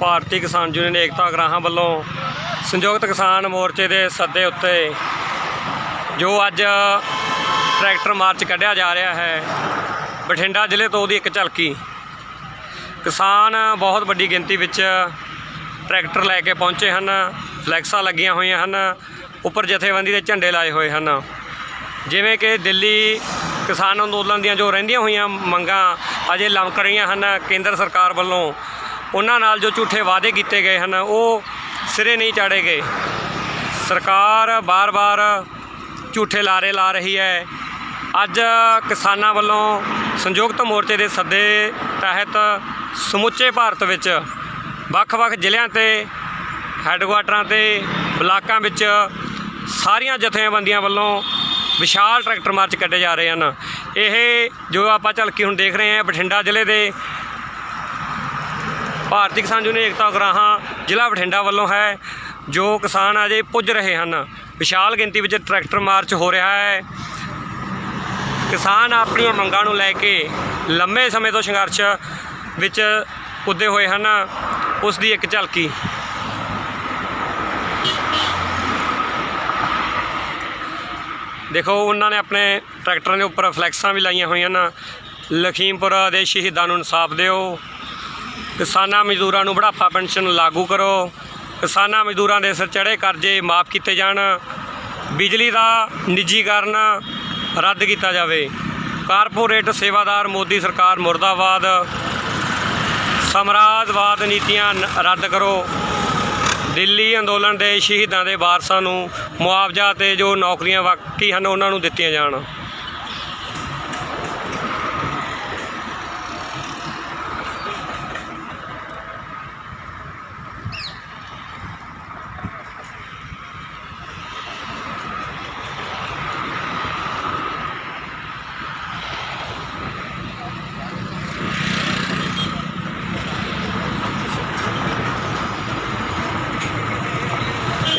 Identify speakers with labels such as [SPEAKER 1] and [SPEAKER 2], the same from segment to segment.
[SPEAKER 1] ਭਾਰਤੀ ਕਿਸਾਨ ਯੂਨੀਅਨ ਏਕਤਾ ਗਰਾਹਾਂ ਵੱਲੋਂ ਸੰਯੁਕਤ ਕਿਸਾਨ ਮੋਰਚੇ ਦੇ ਸੱਦੇ ਉੱਤੇ ਜੋ ਅੱਜ ਟਰੈਕਟਰ ਮਾਰਚ ਕੱਢਿਆ ਜਾ ਰਿਹਾ ਹੈ, ਬਠਿੰਡਾ ਜ਼ਿਲ੍ਹੇ ਤੋਂ ਉਹਦੀ ਇੱਕ ਝਲਕੀ। ਕਿਸਾਨ ਬਹੁਤ ਵੱਡੀ ਗਿਣਤੀ ਵਿੱਚ ਟਰੈਕਟਰ ਲੈ ਕੇ ਪਹੁੰਚੇ ਹਨ, ਫਲੈਕਸਾਂ ਲੱਗੀਆਂ ਹੋਈਆਂ ਹਨ, ਉੱਪਰ ਜਥੇਬੰਦੀ ਦੇ ਝੰਡੇ ਲਾਏ ਹੋਏ ਹਨ। ਜਿਵੇਂ ਕਿ ਦਿੱਲੀ ਕਿਸਾਨ ਅੰਦੋਲਨ ਦੀਆਂ ਜੋ ਰਹਿੰਦੀਆਂ ਹੋਈਆਂ ਮੰਗਾਂ ਅਜੇ ਲਮਕ ਰਹੀਆਂ ਹਨ, ਕੇਂਦਰ ਸਰਕਾਰ ਵੱਲੋਂ ਉਹਨਾਂ ਨਾਲ ਜੋ ਝੂਠੇ ਵਾਅਦੇ ਕੀਤੇ ਗਏ ਹਨ, ਉਹ ਸਿਰੇ ਨਹੀਂ ਚਾੜੇ ਗਏ। ਸਰਕਾਰ ਬਾਰ-ਬਾਰ ਝੂਠੇ ਲਾਰੇ ਲਾ ਰਹੀ ਹੈ। ਅੱਜ ਕਿਸਾਨਾਂ ਵੱਲੋਂ ਸੰਯੁਕਤ ਮੋਰਚੇ ਦੇ ਸੱਦੇ ਤਹਿਤ ਸਮੁੱਚੇ ਭਾਰਤ ਵਿੱਚ ਵੱਖ-ਵੱਖ ਜ਼ਿਲ੍ਹਿਆਂ ਤੇ, ਹੈੱਡਕੁਆਟਰਾਂ ਤੇ, ਬਲਾਕਾਂ ਵਿੱਚ ਸਾਰੀਆਂ ਜਥੇਬੰਦੀਆਂ ਵੱਲੋਂ ਵਿਸ਼ਾਲ ਟਰੈਕਟਰ ਮਾਰਚ ਕੱਢੇ ਜਾ ਰਹੇ ਹਨ। ਇਹ ਜੋ ਆਪਾਂ ਝਲਕੀ ਹੁਣ ਦੇਖ ਰਹੇ ਹਾਂ, ਬਠਿੰਡਾ ਜ਼ਿਲ੍ਹੇ ਦੇ ਭਾਰਤੀ ਕਿਸਾਨ ਯੂਨੀਅਨ ਏਕਤਾ ਗਰਾਹਾਂ ਜ਼ਿਲ੍ਹਾ ਬਠਿੰਡਾ ਵੱਲੋਂ ਹੈ, ਜੋ ਕਿਸਾਨ ਅਜੇ ਪੁੱਜ ਰਹੇ ਹਨ। ਵਿਸ਼ਾਲ ਗਿਣਤੀ ਵਿੱਚ ਟਰੈਕਟਰ ਮਾਰਚ ਹੋ ਰਿਹਾ ਹੈ। ਕਿਸਾਨ ਆਪਣੀਆਂ ਮੰਗਾਂ ਨੂੰ ਲੈ ਕੇ ਲੰਮੇ ਸਮੇਂ ਤੋਂ ਸੰਘਰਸ਼ ਵਿੱਚ ਕੁੱਦੇ ਹੋਏ ਹਨ। ਉਸ ਦੀ ਇੱਕ ਝਲਕੀ। ਦੇਖੋ, ਉਹਨਾਂ ਨੇ ਆਪਣੇ ਟਰੈਕਟਰਾਂ ਦੇ ਉੱਪਰ ਫਲੈਕਸਾਂ ਵੀ ਲਾਈਆਂ ਹੋਈਆਂ ਹਨ। ਲਖੀਮਪੁਰ ਦੇ ਸ਼ਹੀਦਾਂ ਨੂੰ ਇਨਸਾਫ ਦਿਓ। ਕਿਸਾਨਾਂ ਮਜ਼ਦੂਰਾਂ ਨੂੰ ਬੁਢਾਪਾ ਪੈਨਸ਼ਨ ਲਾਗੂ ਕਰੋ। ਕਿਸਾਨਾਂ ਮਜ਼ਦੂਰਾਂ ਦੇ ਸਿਰ ਚੜੇ ਕਰਜ਼ੇ ਮਾਫ ਕੀਤੇ ਜਾਣ। ਬਿਜਲੀ ਦਾ ਨਿੱਜੀਕਰਨ ਰੱਦ ਕੀਤਾ ਜਾਵੇ। ਕਾਰਪੋਰੇਟ ਸੇਵਾਦਾਰ ਮੋਦੀ ਸਰਕਾਰ ਮੁਰਦਾਬਾਦ। ਸਮਰਾਜਵਾਦ ਨੀਤੀਆਂ ਰੱਦ ਕਰੋ। ਦਿੱਲੀ ਅੰਦੋਲਨ ਦੇ ਸ਼ਹੀਦਾਂ ਦੇ ਵਾਰਸਾਂ ਨੂੰ ਮੁਆਵਜ਼ਾ ਤੇ ਜੋ ਨੌਕਰੀਆਂ ਬਾਕੀ ਹਨ, ਉਹਨਾਂ ਨੂੰ ਦਿੱਤੀਆਂ ਜਾਣ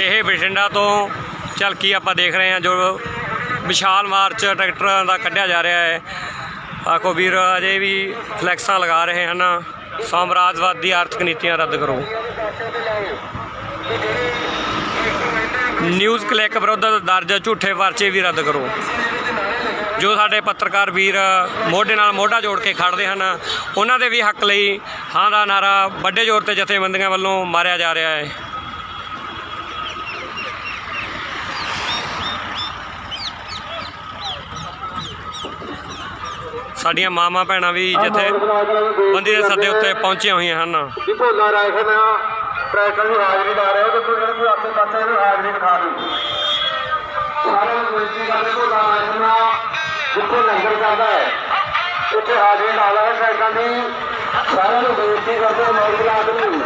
[SPEAKER 1] ਇਹ ਬਠਿੰਡਾ ਤੋਂ ਝਲਕੀ ਆਪਾਂ ਦੇਖ ਰਹੇ ਹਾਂ, ਜੋ ਵਿਸ਼ਾਲ ਮਾਰਚ ਟਰੈਕਟਰਾਂ ਦਾ ਕੱਢਿਆ ਜਾ ਰਿਹਾ ਹੈ। ਆਖੋ ਵੀਰ, ਅਜੇ ਵੀ ਫਲੈਕਸਾਂ ਲਗਾ ਰਹੇ ਹਨ। ਸਾਮਰਾਜਵਾਦੀ ਆਰਥਿਕ ਨੀਤੀਆਂ ਰੱਦ ਕਰੋ। ਨਿਊਜ਼ ਕਲਿੱਕ ਵਿਰੁੱਧ ਦਰਜ ਝੂਠੇ ਪਰਚੇ ਵੀ ਰੱਦ ਕਰੋ। ਜੋ ਸਾਡੇ ਪੱਤਰਕਾਰ ਵੀਰ ਮੋਢੇ ਨਾਲ ਮੋਢਾ ਜੋੜ ਕੇ ਖੜਦੇ ਹਨ, ਉਹਨਾਂ ਦੇ ਵੀ ਹੱਕ ਲਈ ਹਾਂ ਦਾ ਨਾਰਾ ਵੱਡੇ ਜ਼ੋਰ ਤੇ ਜਥੇਬੰਦੀਆਂ ਵੱਲੋਂ ਮਾਰਿਆ ਜਾ ਰਿਹਾ ਹੈ। ਸਾਡੀਆਂ ਮਾਵਾਂ ਭੈਣਾਂ ਵੀ ਜਿੱਥੇ ਬੰਦੀ ਦੇ ਸੱਦੇ ਉੱਤੇ ਪਹੁੰਚੀਆਂ ਹੋਈਆਂ ਹਨ।
[SPEAKER 2] ਜੀ ਭੋਲਾ ਰਾਇਖਨ ਟਰੈਕਟਰ ਦੀ ਹਾਜ਼ਰੀ ਲਾ ਰਿਹਾ ਤੇ ਕੋਈ ਕੋਈ ਆਪਣੇ ਪਾਸੇ ਨੂੰ ਹਾਜ਼ਰੀ ਦਿਖਾ ਸਾਰਿਆਂ ਨੂੰ ਬੇਨਤੀ ਕਰਦੇ ਭੋਲਾ ਰਾਇਖਨ ਜਿੱਥੇ ਲੰਗਰ ਚੱਲਦਾ ਹੈ ਉੱਥੇ ਹਾਜ਼ਰੀ ਲਾ ਲੈ ਟਰੈਕਟਰਾਂ ਦੀ ਸਾਰਿਆਂ ਨੂੰ ਬੇਨਤੀ ਕਰਦੇ ਮੌਜੂਦ ਆਦਮੀ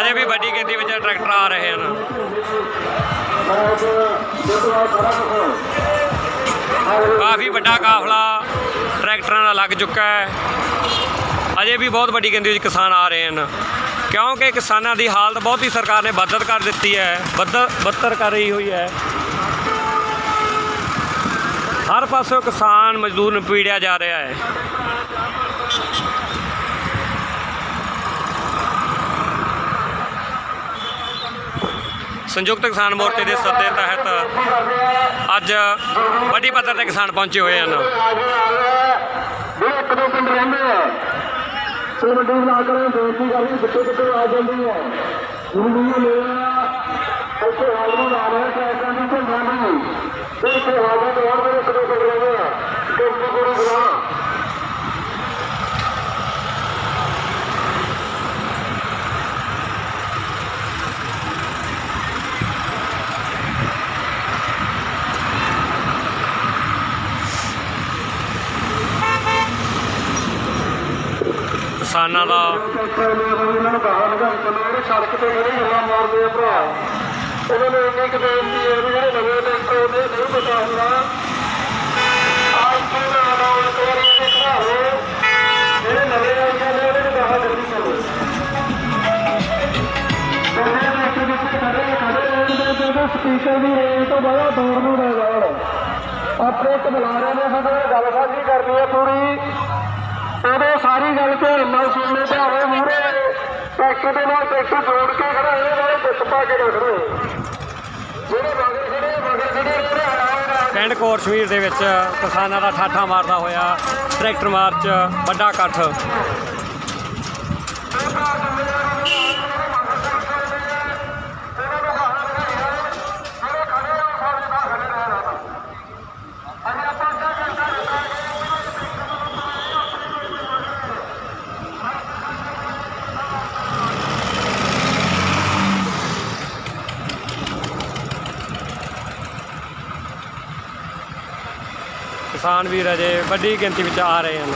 [SPEAKER 1] ਅਜੇ ਵੀ ਵੱਡੀ ਗਿਣਤੀ ਵਿੱਚ ਟਰੈਕਟਰ ਆ ਰਹੇ ਹਨ।
[SPEAKER 2] ਦੇਖੋ ਸਾਰਾ
[SPEAKER 1] ਕਾਫੀ ਵੱਡਾ ਕਾਫਲਾ ਟਰੈਕਟਰਾਂ ਨਾਲ ਲੱਗ ਚੁੱਕਾ ਹੈ। ਅਜੇ ਵੀ ਬਹੁਤ ਵੱਡੀ ਗਿਣਤੀ ਵਿੱਚ ਕਿਸਾਨ ਆ ਰਹੇ ਹਨ। ਕਿਉਂਕਿ ਕਿਸਾਨਾਂ ਦੀ ਹਾਲਤ ਬਹੁਤ ਹੀ ਸਰਕਾਰ ਨੇ ਬਦਤ ਕਰ ਦਿੱਤੀ ਹੈ। ਬੱਦਰ ਬੱਤਰ ਕਰ ਰਹੀ ਹੋਈ ਹੈ। ਹਰ ਪਾਸੋਂ ਕਿਸਾਨ ਮਜ਼ਦੂਰ ਨੂੰ ਪੀੜਿਆ ਜਾ ਰਿਹਾ ਹੈ। ਸੰਯੁਕਤ ਕਿਸਾਨ ਮੋਰਚੇ ਦੇ ਸੱਦੇ ਤਹਿਤ ਅੱਜ ਵੱਡੀ ਪੱਧਰ ਤੇ ਕਿਸਾਨ ਪਹੁੰਚੇ ਹੋਏ ਹਨ।
[SPEAKER 2] ਸੋ ਵੱਡੀ ਨਾ ਕਰੇ ਬੇਨਤੀ ਕਰਨੀ ਕਿੱਥੇ ਕਿੱਥੇ ਆ ਜਾਂਦੀ ਹੈ ਗੁਰੂ ਜੀ ਮੇਰਾ ਇੱਥੇ ਹਾਜ਼ਰੀ ਲਾ ਰਿਹਾ ਟਰੈਕਾਂ ਦੀ ਝੰਡਾ ਨਹੀਂ। ਤੇ ਇੱਥੇ ਹਾਜ਼ਰੀ ਤੋਂ ਹੋਰ ਮੇਰੇ ਇੱਕ ਦੋ ਪਿੰਡ ਰਹਿੰਦੇ ਆ ਕਿੰਨੀ ਗੁਰੂ ਬੁਲਾ
[SPEAKER 1] ਕਿਸਾਨਾਂ ਦਾ
[SPEAKER 2] ਸੜਕ ਤੇ ਜਿਹੜੇ ਗੱਲਾਂ ਮਾਰਦੇ ਆ ਭਰਾ ਉਹਨਾਂ ਨੂੰ ਇੰਨੀ ਕੁ ਬੇਨਤੀ ਹੈ ਵੀ ਜਿਹੜੇ ਨਵੇਂ ਟੈਂਕਰ ਉਹਦੇ ਨਹੀਂ ਪਤਾ ਹੁੰਦਾ ਆਪ ਤੋਂ ਨਾ ਇੱਕ ਵਾਰੀ ਇਹ ਖੜਾਓ ਜਿਹੜੇ ਨਵੇਂ ਆਉਂਦੇ ਨੇ ਉਹਦੇ ਨੂੰ ਜਲਦੀ ਕਰੋ ਜਿਹੜੇ ਵਿੱਚ ਵਿੱਚ ਖੜੇ ਖੜੇ ਰਹਿੰਦੇ ਜਦੋਂ ਸਪੀਕਰ ਦੀ। ਰੇਂਜ ਤੋਂ ਬਾਹਰ ਦੂਰ ਨੂੰ ਰਹਿ ਜਾਣ ਆਪਣੇ ਇੱਕ ਬੁਲਾਰੇ ਨੇ ਸਾਡੇ ਨਾਲ ਗੱਲ ਸਾਂਝੀ ਕਰਨੀ ਹੈ ਪੂਰੀ। ਉਦੋਂ ਸਾਰੀ ਗੱਲ ਧਿਆਨ ਨਾਲ ਸੁਣਨੇ ਆਵੇ ਮੂਰੇ ਟਰੈਕਟਰ ਦੇ ਨਾਲ ਟਰੈਕਟਰ ਜੋੜ ਕੇ ਖੜਾ ਇਹਦੇ ਨਾਲ ਦਿੱਤ ਪਾ ਕੇ ਰੱਖ ਰਹੇ ਜਿਹੜੇ ਮਗਰ ਖੜੇ ਮਗਰ ਖੜੇ ਜਿਹੜੇ
[SPEAKER 1] ਪਿੰਡ ਕੋਟਸ਼ਮੀਰ ਦੇ ਵਿੱਚ ਕਿਸਾਨਾਂ ਦਾ ਠਾਠਾ ਮਾਰਦਾ ਹੋਇਆ ਟਰੈਕਟਰ ਮਾਰਚ ਵੱਡਾ ਇਕੱਠ। ਕਿਸਾਨ ਵੀਰ ਅਜੇ ਵੱਡੀ ਗਿਣਤੀ ਵਿੱਚ ਆ ਰਹੇ ਹਨ।